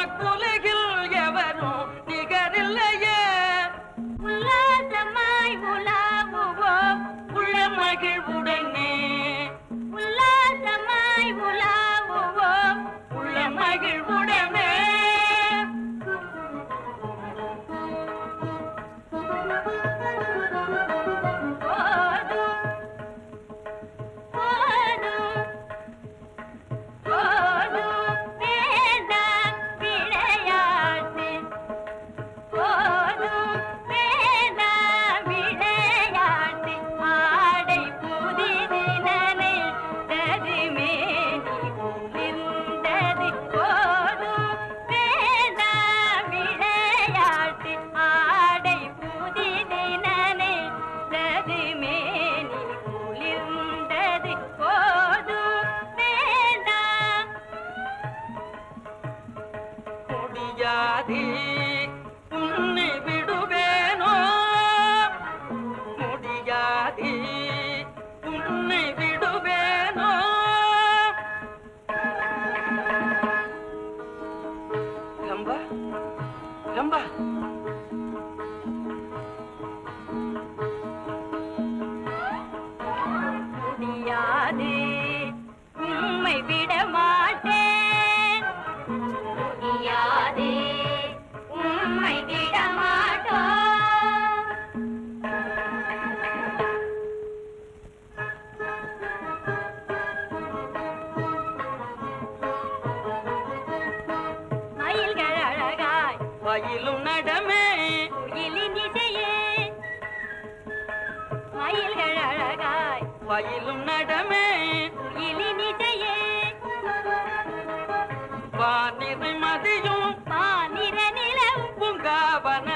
मत बोले ವ್ಯಾಧಿ ಉನ್ನಿ ಬಿಡುವೇನೋ? ಮುಡಿಯಾದಿ ಉನ್ನಿ ಬಿಡುವೇನೋ? ಗಂಬ ಗಂಬ ಮುಡಿಯಾದಿ மயிலும் நடமே. மயிலினிடையே மயில்கள் அழகாய். மயிலும் நடமே. மயிலினிடையே பானிரை மதியும். பானிர நிலவும். பூங்காவன